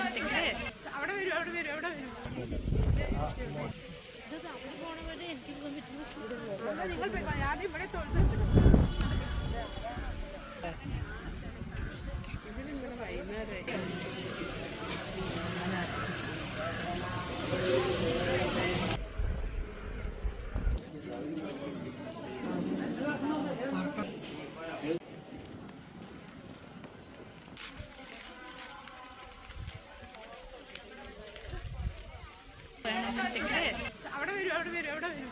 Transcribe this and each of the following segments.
അവിടെ വരും അവിടെ വരും അവിടെ വരും. നിങ്ങൾ. ആദ്യം ഇവിടെ വൈകുന്നേരം അവിടെ വരും അവിടെ വരും.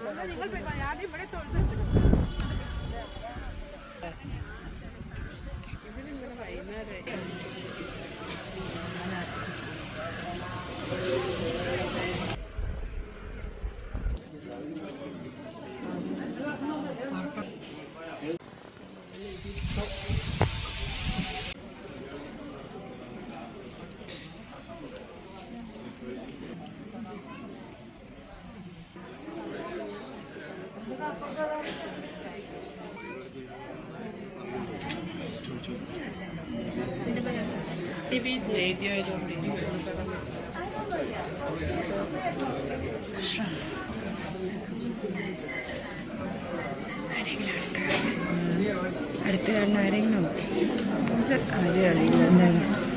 അവിടെ വരും നിങ്ങൾ പോയിക്കോ. ആദ്യം ഇവിടെ തൊഴുത് ഇതിലിങ്ങനെ വൈകുന്നേരം ടി വി റേഡിയോ ആയതുകൊണ്ട് അടുത്ത് കാണുന്ന ആരെങ്കിലും ആരെയാണെങ്കിലും അറിയില്ല